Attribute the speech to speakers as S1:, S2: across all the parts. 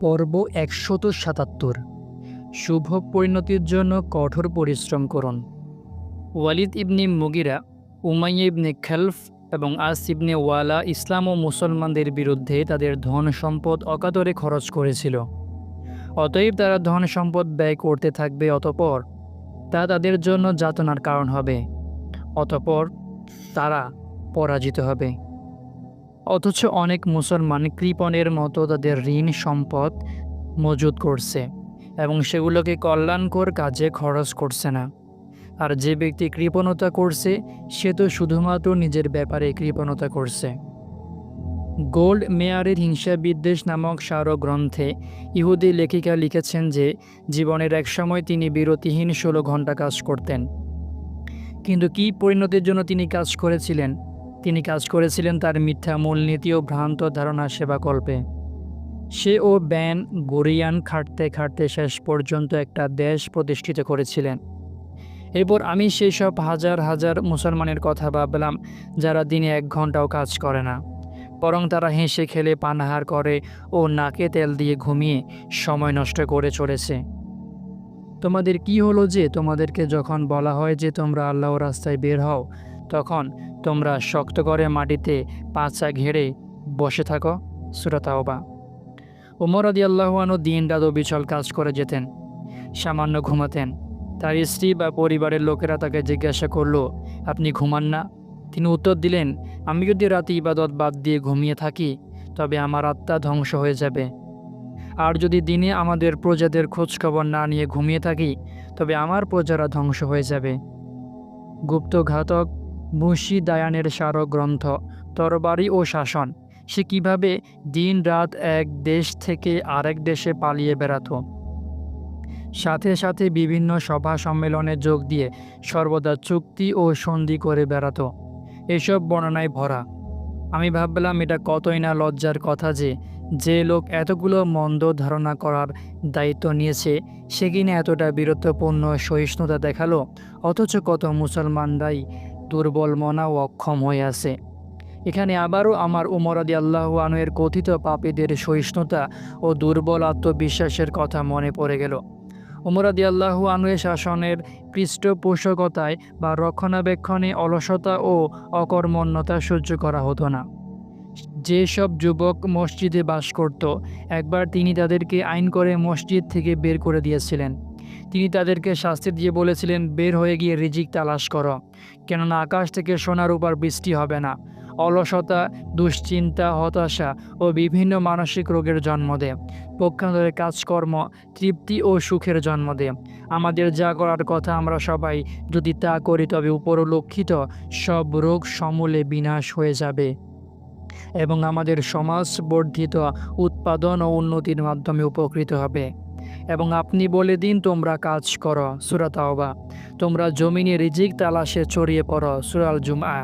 S1: পর্ব একশত সাতাত্তর। শুভ পরিণতির জন্য কঠোর পরিশ্রম করুন। ওয়ালিদ ইবনে মুগিরা, উমাইয়া ইবনে খেলফ এবং আস ইবনে ওয়ালা ইসলাম ও মুসলমানদের বিরুদ্ধে তাদের ধন সম্পদ অকাতরে খরচ করেছিল। অতএব তারা ধন সম্পদ ব্যয় করতে থাকবে অতপর তা তাদের জন্য যাতনার কারণ হবে। অতপর তারা পরাজিত হবে। অথচ অনেক মুসলমান কৃপণের মতো তাদের ঋণ সম্পদ মজুদ করছে এবং সেগুলোকে কল্যাণকর কাজে খরচ করছে না। আর যে ব্যক্তি কৃপণতা করছে, সে তো শুধুমাত্র নিজের ব্যাপারে কৃপণতা করছে। গোল্ড মেয়ারের হিংসা বিদ্বেষ নামক স্মারক গ্রন্থে ইহুদি লেখিকা লিখেছেন যে, জীবনের এক সময় তিনি বিরতিহীন ষোলো ঘণ্টা কাজ করতেন। কিন্তু কী পরিণতির জন্য তিনি কাজ করেছিলেন? তিনি কাজ করেছিলেন তার মিথ্যা মূলনীতি ও ভ্রান্ত ধারণা সেবাকল্পে। সে ও ব্যান গরিয়ান খাটতে খাটতে শেষ পর্যন্ত একটা দেশ প্রতিষ্ঠিত করেছিলেন। এরপর আমি সেই সব হাজার হাজার মুসলমানের কথা ভাবলাম, যারা দিনে এক ঘন্টাও কাজ করে না। বরং তারা হেসে খেলে, পানাহার করে ও নাকে তেল দিয়ে ঘুমিয়ে সময় নষ্ট করে চলেছে। তোমাদের কি হলো যে তোমাদেরকে যখন বলা হয় যে তোমরা আল্লাহ রাস্তায় বের হও তখন তোমরা শক্ত করে মাটিতে পাঁচা ঘেড়ে বসে থাকো সুরতাওবা উমর আদি আল্লাহানও দিন রাত বিচল কাজ করে যেতেন, সামান্য ঘুমাতেন। তার স্ত্রী বা পরিবারের লোকেরা তাকে জিজ্ঞাসা করল, আপনি ঘুমান না? তিনি উত্তর দিলেন, আমি যদি রাতে ইবাদত বাদ দিয়ে ঘুমিয়ে থাকি, তবে আমার আত্মা ধ্বংস হয়ে যাবে। আর যদি দিনে আমাদের প্রজাদের খোঁজখবর না নিয়ে ঘুমিয়ে থাকি, তবে আমার প্রজারা ধ্বংস হয়ে যাবে। গুপ্তঘাতক মুশি দায়ানের গ্রন্থ তরবারি ও শাসন। সে কীভাবে দিন রাত এক দেশ থেকে আরেক দেশে পালিয়ে বেড়াতো। সাথে সাথে বিভিন্ন সভা সম্মেলনে যোগ দিয়ে সর্বদা চুক্তি ও সন্ধি করে বেড়াতো। এসব বর্ণনায় ভরা। আমি ভাবলাম, এটা কতই না লজ্জার কথা যে যে লোক এতগুলো মন্দ ধারণা করার দায়িত্ব নিয়েছে, সে কিনা এতটা বীরত্বপূর্ণ সহিষ্ণুতা দেখাল? অথচ কত মুসলমানরাই দুর্বল মনা ও অক্ষম হয়ে আছে। এখানে আবারও আমার উমরাদি আল্লাহ আনুয়ের কথিত পাপীদের সহিষ্ণুতা ও দুর্বল আত্মবিশ্বাসের কথা মনে পড়ে গেল। উমরাদি আল্লাহু আনুয়ের শাসনের পৃষ্ঠপোষকতায় বা রক্ষণাবেক্ষণে অলসতা ও অকর্মণ্যতা সহ্য করা হতো না। যেসব যুবক মসজিদে বাস করত, একবার তিনি তাদেরকে আইন করে মসজিদ থেকে বের করে দিয়েছিলেন। তিনি তাদেরকে শাস্তি দিয়ে বলেছিলেন, বের হয়ে গিয়ে রিজিক তালাশ করো, কেননা আকাশ থেকে সোনার উপর বৃষ্টি হবে না। অলসতা, দুশ্চিন্তা, হতাশা ও বিভিন্ন মানসিক রোগের জন্ম দেয় পক্ষান্তরে কাজকর্ম তৃপ্তি ও সুখের জন্ম দেয় আমাদের যা করার কথা আমরা সবাই যদি তা করি, তবে উপরলক্ষিত সব রোগ সমূলে বিনাশ হয়ে যাবে। এবং আমাদের সমাজ বর্ধিত উৎপাদন ও উন্নতির মাধ্যমে উপকৃত হবে। এবং আপনি বলে দিন, তোমরা কাজ করো। সুরাতাওবা তোমরা জমিনে রিজিক তালাশে ছড়িয়ে পড়ো সুরাল জুমা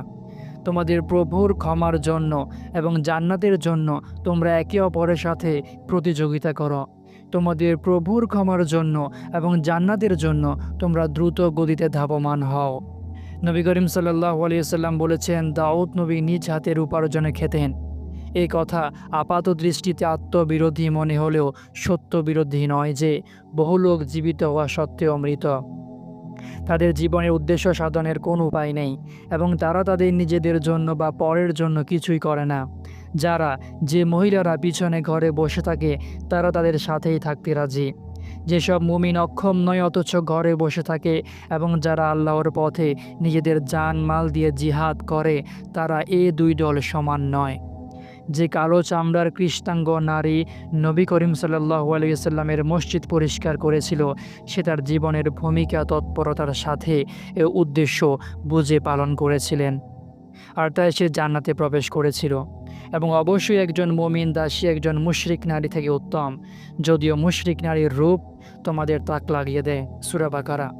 S1: তোমাদের প্রভুর ক্ষমার জন্য এবং জান্নাতের জন্য তোমরা একে অপরের সাথে প্রতিযোগিতা করো। তোমাদের প্রভুর ক্ষমার জন্য এবং জান্নাতের জন্য তোমরা দ্রুত গতিতে ধাবমান হও। নবী করিম সাল্লাহ আলিয়াল্লাম বলেছেন, দাউদ নবী নিজ হাতের উপার্জনে খেতেন। এই কথা আপাত দৃষ্টিতে আত্মবিরোধী মনে হলেও সত্য বিরোধী নয় যে, বহু লোক জীবিত হওয়া সত্ত্বেও মৃত। তাদের জীবনের উদ্দেশ্য সাধনের কোনো উপায় নেই এবং তারা তাদের নিজেদের জন্য বা পরের জন্য কিছুই করে না। যারা, যে মহিলারা পিছনে ঘরে বসে থাকে, তারা তাদের সাথেই থাকতে রাজি। যেসব মুমিন অক্ষম নয়, অথচ ঘরে বসে থাকে এবং যারা আল্লাহর পথে নিজেদের জান মাল দিয়ে জিহাদ করে, তারা এ দুই দল সমান নয়। যে কালো চামড়ার কৃষ্ণাঙ্গ নারী নবী করিম সাল্লাহ মসজিদ পরিষ্কার করেছিল, সে তার জীবনের ভূমিকা তৎপরতার সাথে এ উদ্দেশ্য বুঝে পালন করেছিলেন। আর তাই সে জান্নাতে প্রবেশ করেছিল। এবং অবশ্যই একজন মমিন, দাসী, একজন মুশরিক নারী থেকে উত্তম। যদিও মুশরিক নারীর রূপ তোমাদের তাক লাগিয়ে দেয়। সুরাবাকারা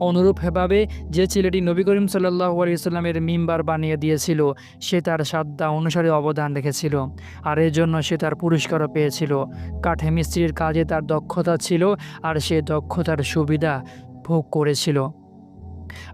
S1: অনুরূপভাবে যে ছেলেটি নবী করিম সাল্লাহ আলিয়াল্লামের মিম্বার বানিয়ে দিয়েছিল, সে তার সাদ্দা অনুসারে অবদান রেখেছিল আর এর জন্য সে তার পুরস্কারও পেয়েছিল। কাঠে মিস্ত্রির কাজে তার দক্ষতা ছিল আর সে দক্ষতার সুবিধা ভোগ করেছিল।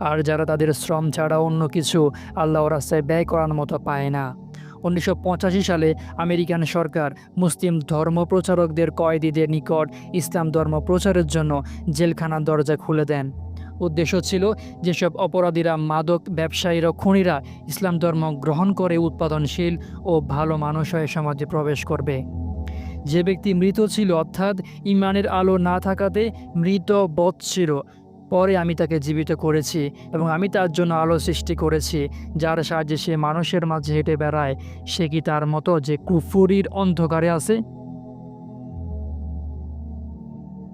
S1: আর যারা তাদের শ্রম ছাড়া অন্য কিছু আল্লাহ রাস্তায় ব্যয় করার মতো পায় না। উনিশশো পঁচাশি সালে আমেরিকান সরকার মুসলিম ধর্ম প্রচারকদের কয়েদিদের নিকট ইসলাম ধর্ম প্রচারের জন্য জেলখানার দরজা খুলে দেন। উদ্দেশ্য ছিল যেসব অপরাধীরা মাদক ব্যবসায়ীরা, খুনিরা ইসলাম ধর্ম গ্রহণ করে উৎপাদনশীল ও ভালো মানুষ হয়ে সমাজে প্রবেশ করবে। যে ব্যক্তি মৃত ছিল অর্থাৎ ইমানের আলো না থাকাতে মৃত বধ ছিল, পরে আমি তাকে জীবিত করেছি এবং আমি তার জন্য আলো সৃষ্টি করেছি, যার সাহায্যে সে মানুষের মাঝে হেঁটে বেড়ায়। সে কি তার মতো যে কুফুরির অন্ধকারে আছে?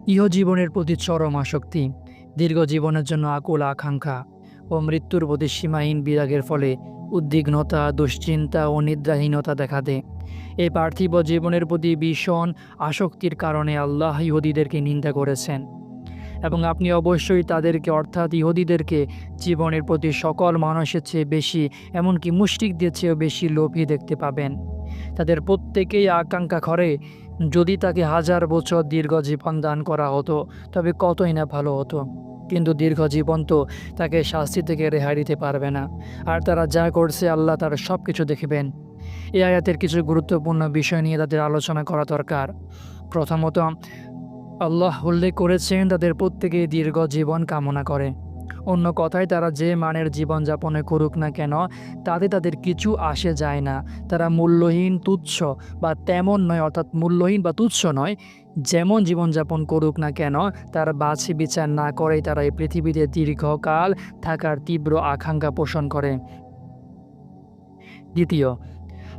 S1: ইহজীবনের প্রতি চরম আসক্তি। দীর্ঘ জীবনের জন্য আকুল আকাঙ্ক্ষা ও মৃত্যুর প্রতি সীমাহীন বিরাগের ফলে উদ্বিগ্নতা, দুশ্চিন্তা ও নিদ্রাহীনতা দেখা দেয়। এই পার্থিব জীবনের প্রতি ভীষণ আসক্তির কারণে আল্লাহ ইহুদিদেরকে নিন্দা করেছেন এবং আপনি অবশ্যই তাদেরকে, অর্থাৎ ইহুদিদেরকে জীবনের প্রতি সকল মানুষের চেয়ে বেশি, এমনকি মুষ্টিকদের চেয়েও বেশি লোভী দেখতে পাবেন। তাদের প্রত্যেকেই আকাঙ্ক্ষা করে যদি তাকে হাজার বছর দীর্ঘ জীবন দান করা হতো, তবে কতই না ভালো হতো। কিন্তু দীর্ঘ জীবন তো তাকে শাস্তি থেকে রেহাই দিতে পারবে না। আর তারা যা করছে, আল্লাহ তার সব কিছু দেখবেন। এই আয়াতের কিছু গুরুত্বপূর্ণ বিষয় নিয়ে তাদের আলোচনা করা দরকার। প্রথমত, আল্লাহ উল্লেখ করেছেন তাদের প্রত্যেকেই দীর্ঘ জীবন কামনা করে। অন্য কথায়, তারা যে মানের জীবনযাপনে করুক না কেন, তাতে তাদের কিছু আসে যায় না। তারা মূল্যহীন তুচ্ছ বা তেমন নয়, অর্থাৎ মূল্যহীন বা তুচ্ছ নয়, যেমন জীবনযাপন করুক না কেন, তার বাছি বিচার না করেই তারা এই পৃথিবীতে দীর্ঘকাল থাকার তীব্র আকাঙ্ক্ষা পোষণ করে। দ্বিতীয়,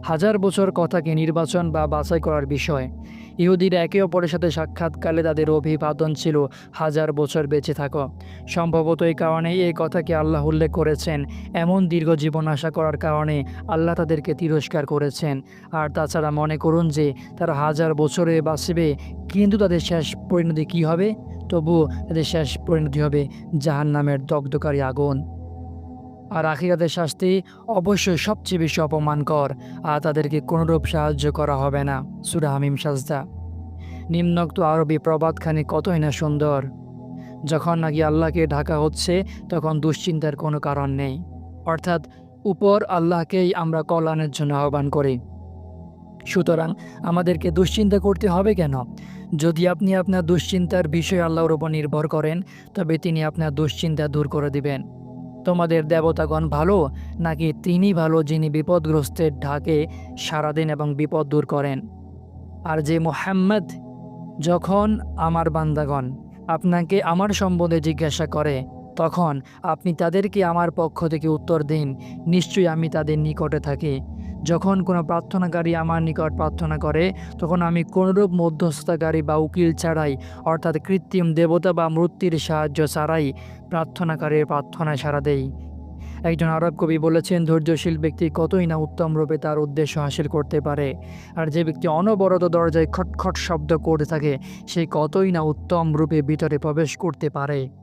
S1: হাজার বছর কথাকে নির্বাচন বা বাছাই করার বিষয়। ইহুদিরা একে অপরের সাথে সাক্ষাৎকালে তাদের অভিবাদন ছিল, হাজার বছর বেঁচে থাকো। সম্ভবত এই কারণেই এই কথাকে আল্লাহ উল্লেখ করেছেন। এমন দীর্ঘ জীবন আশা করার কারণে আল্লাহ তাদেরকে তিরস্কার করেছেন। আর তাছাড়া মনে করুন যে, তারা হাজার বছরে বাঁচবে, কিন্তু তাদের শেষ পরিণতি কী হবে? তবু তাদের শেষ পরিণতি হবে জাহান নামের দগ্ধকারী আগুন। আর আখিরাতের শাস্তি অবশ্যই সবচেয়ে বেশি অপমানকর, আর তাদেরকে কোনোরূপ সাহায্য করা হবে না। সুরা হামিম সাজদা। নিম্নোক্ত আরবি প্রবাদখানি কতই না সুন্দর। যখন নাকি আল্লাহকে ঢাকা হচ্ছে, তখন দুশ্চিন্তার কোনো কারণ নেই। অর্থাৎ, উপর আল্লাহকেই আমরা কল্যাণের জন্য আহ্বান করি। সুতরাং, আমাদেরকে দুশ্চিন্তা করতে হবে কেন? যদি আপনি আপনার দুশ্চিন্তার বিষয় আল্লাহর উপর নির্ভর করেন, তবে তিনি আপনার দুশ্চিন্তা দূর করে দিবেন। তোমাদের দেবতাগণ ভালো নাকি তিনি ভালো যিনি বিপদগ্রস্তের ঢাকে সারাদিন এবং বিপদ দূর করেন? আর যে মোহাম্মদ, যখন আমার বান্দাগণ আপনাকে আমার সম্বন্ধে জিজ্ঞাসা করে, তখন আপনি তাদেরকে আমার পক্ষ থেকে উত্তর দিন, নিশ্চয়ই আমি তাদের নিকটে থাকি। যখন কোনো প্রার্থনাকারী আমার নিকট প্রার্থনা করে, তখন আমি কোনরূপ মধ্যস্থতাকারী বা উকিল ছাড়াই, অর্থাৎ কৃত্রিম দেবতা বা মূর্তির সাহায্য ছাড়াই প্রার্থনাকারীর প্রার্থনায় সাড়া দেই। একজন আরব কবি বলেছেন, ধৈর্যশীল ব্যক্তি কতই না উত্তম রূপে তার উদ্দেশ্য হাসিল করতে পারে। আর যে ব্যক্তি অনবরত দরজায় খটখট শব্দ করে থাকে, সে কতই না উত্তম রূপে ভিতরে প্রবেশ করতে পারে।